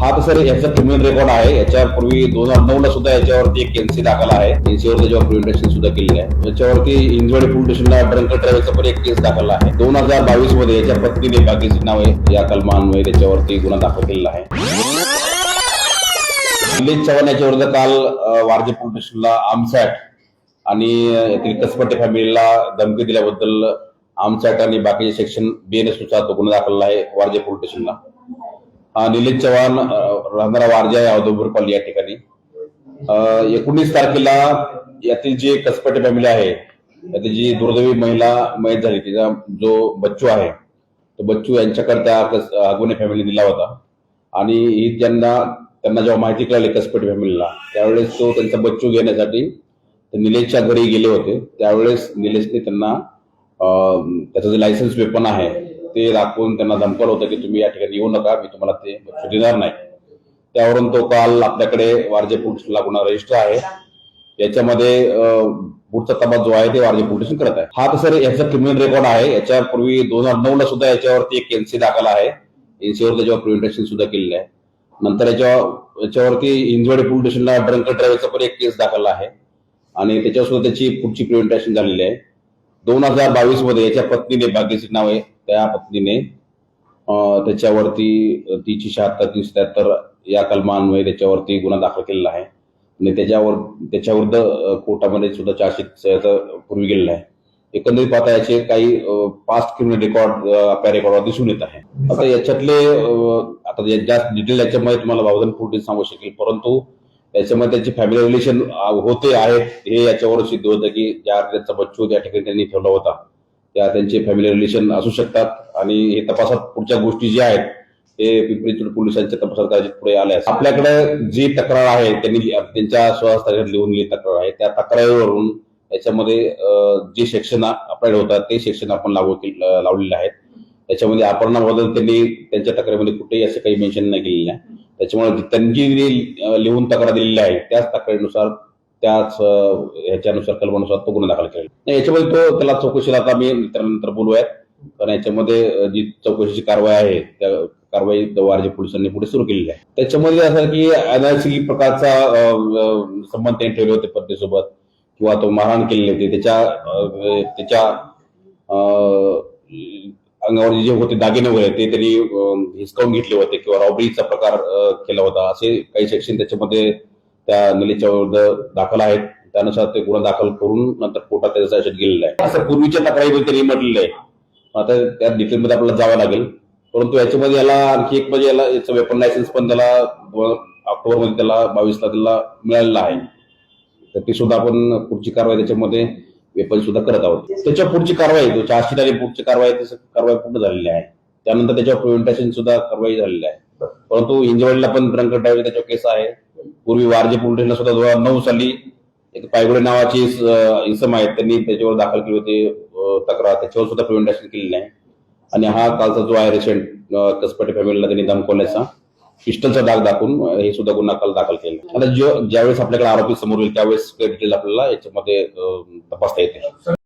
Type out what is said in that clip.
हा तर सर याचा क्रिमिनल रेकॉर्ड आहे. याच्यावर पूर्वी दोन हजार नऊ ला सुद्धा याच्यावरती एक एनसी दाखल आहे. एनसीवर त्याच्यावर प्रिव्हेंटेशन सुद्धा केलेलं आहे. याच्यावरती इंजवाडी पोलीस स्टेशनला ड्रंक ड्रायव्हरचा पण एक केस दाखल आहे. दोन हजार बावीसमध्ये याच्या पत्नीने बाकीचे नावे या कलमान्वये त्याच्यावरती गुन्हा दाखल केलेला आहे. निलेश चव्हाण याच्या विरुद्ध काल वारजे पोलीस स्टेशनला आमसॅट आणि कसपटे फॅमिलीला धमकी दिल्याबद्दल आमसॅट आणि बाकीचे सेक्शन बीएनएसनुसार तो गुन्हा दाखल आहे वारजे पोलीस स्टेशनला. निलेश चव्हाण अ, राहणारा वारजा या औदुंबर कॉलनी या ठिकाणी. एकोणीस तारखेला यातील जी कसपटे फॅमिली आहे यातील जी दुर्दैवी महिला मयत झाली तिचा जो बच्चू आहे तो बच्चू यांच्याकडे त्या कस- फॅमिली दिला होता. आणि ही त्यांना त्यांना जेव्हा माहिती कळाली कसपटे फॅमिलीला त्यावेळेस तो त्यांचा बच्चू घेण्यासाठी ते निलेशच्या घरी गेले होते. त्यावेळेस निलेशने त्यांना त्याचं जे लायसन्स वेपन आहे ते दाखवून त्यांना धमकवलं होतं की तुम्ही या ठिकाणी येऊ नका मी तुम्हाला ते बच्चू देणार नाही. त्यावरून तो काल आपल्याकडे वारजे पोलीसला गुन्हा रजिस्टर आहे. याच्यामध्ये पुढचा तपास जो आहे ते वारजे पोलीस करत आहे. हा तर सर याचा क्रिमिनल रेकॉर्ड आहे. याच्यापूर्वी दोन हजार नऊ ला सुद्धा याच्यावरती एक एनसी दाखल आहे. एनसीवर त्याच्यावर प्रिव्हेंटेशन सुद्धा केलेलं आहे. नंतर याच्या याच्यावरती इंजवाडी पोलीस स्टेशनला ड्रंक ड्रायव्हरचा पण एक केस दाखल आहे. आणि त्याच्यावर सुद्धा त्याची पुढची प्रिव्हेंटेशन झालेली आहे. दोन हजार बावीसमध्ये याच्या पत्नीने बाकीचे नाव आहे त्या पत्नीने त्याच्यावरती तिची शहात्तर तीनशे त्र्याहत्तर या कलमान्वये त्याच्यावरती गुन्हा दाखल केलेला आहे. आणि त्याच्यावर त्याच्याविरुद्ध कोर्टामध्ये सुद्धा चार्जशीट पूर्वी गेलेला आहे. एकंदरीत पाहता याचे काही पास्ट क्रिमिनल रेकॉर्ड आपल्या रेकॉर्डवर दिसून येत आहे. आता याच्यातले आता जास्त डिटेल याच्यामध्ये तुम्हाला भावधन पुढे सांगू शकेल. परंतु याच्यामध्ये त्याची फॅमिली रिलेशन होते आहेत हे याच्यावर सिद्ध होतं की ज्या त्यांचा बच्चू त्या ठिकाणी त्यांनी ठेवला होता. त्या त्यांचे फॅमिली रिलेशन असू शकतात. आणि हे तपासात पुढच्या गोष्टी ज्या आहेत ते पिंपरी चिंचवड पोलिसांच्या तपासात कदाचित पुढे आल्या आहेत. आपल्याकडे जी तक्रार आहे त्यांनी त्यांच्या स्वहस्ताक्षरात लिहून गेली तक्रार आहे त्या तक्रारीवरून याच्यामध्ये जे सेक्शन अप्लाइड होतात ते सेक्शन आपण लागू लावलेले आहेत. त्याच्यामध्ये अपहरणाबद्दल त्यांनी त्यांच्या तक्रारीमध्ये कुठेही असं काही मेन्शन नाही केलेलं आहे. त्याच्यामुळे त्यांची जी लिहून तक्रार दिलेली आहे त्याच तक्रारीनुसार त्याच ह्याच्यानुसार कलमानुसार तो गुन्हा दाखल केला नाही, याच्यामध्ये तो त्याला चौकशीला आता मी नंतर बोलूयात. कारण याच्यामध्ये जी चौकशीची कारवाई आहे त्या कारवाई वारजे पोलिसांनी पुढे सुरू केलेली आहे. त्याच्यामध्ये असं की अनैसर्गिक प्रकारचा संबंध त्यांनी ठेवले होते पत्नीसोबत किंवा तो मारहाण केलेले होते. त्याच्या त्याच्या अंगावर जे होते दागिने वगैरे ते त्यांनी हिसकावून घेतले होते किंवा रॉबरीचा प्रकार केला होता. असे काही सेक्शन त्याच्यामध्ये त्या नलीच्या विरुद्ध दाखल आहेत. त्यानुसार ते गुन्हा दाखल करून नंतर कोर्टात त्याचा आदेश गेलेला आहे. असं पूर्वीच्या तक्रारीमध्ये त्यांनी म्हटलेलं आहे. आता त्या डिटेलमध्ये आपल्याला जावं लागेल. परंतु याच्यामध्ये याला आणखी एक म्हणजे याला याचं वेपन लायसन्स पण त्याला ऑक्टोबरमध्ये त्याला बावीसला त्याला मिळालेला आहे. तर ती सुद्धा आपण पुढची कारवाई त्याच्यामध्ये वेपन सुद्धा करत आहोत. त्याच्या पुढची कारवाई तो चारशे आणि पुढची कारवाई तसं कारवाई पूर्ण झालेली आहे. त्यानंतर त्याच्यावर प्रिव्हेंटेशन सुद्धा कारवाई झालेली आहे. परंतु इंजवडला पण ड्रंक ड्रायव्हर त्याच्यावर केस आहे. पूर्वी वारजे पोलीस सुद्धा दोन हजार नऊ साली एक पायगुडे नावाची इसम आहेत त्यांनी त्याच्यावर दाखल केली होती तक्रार. त्याच्यावर सुद्धा प्रिव्हेंटेशन केलेली आहे. आणि हा कालचा जो आहे रिसेंट कसपटे फॅमिलीला त्यांनी धमकवल्याचा पिस्टलचा दाग दाखवून हे सुद्धा गुन्हा काल दाखल केला आता जो ज्यावेळेस आपल्याकडे आरोपी समोर येईल त्यावेळेस डिटेल आपल्याला याच्यामध्ये तपासता येते.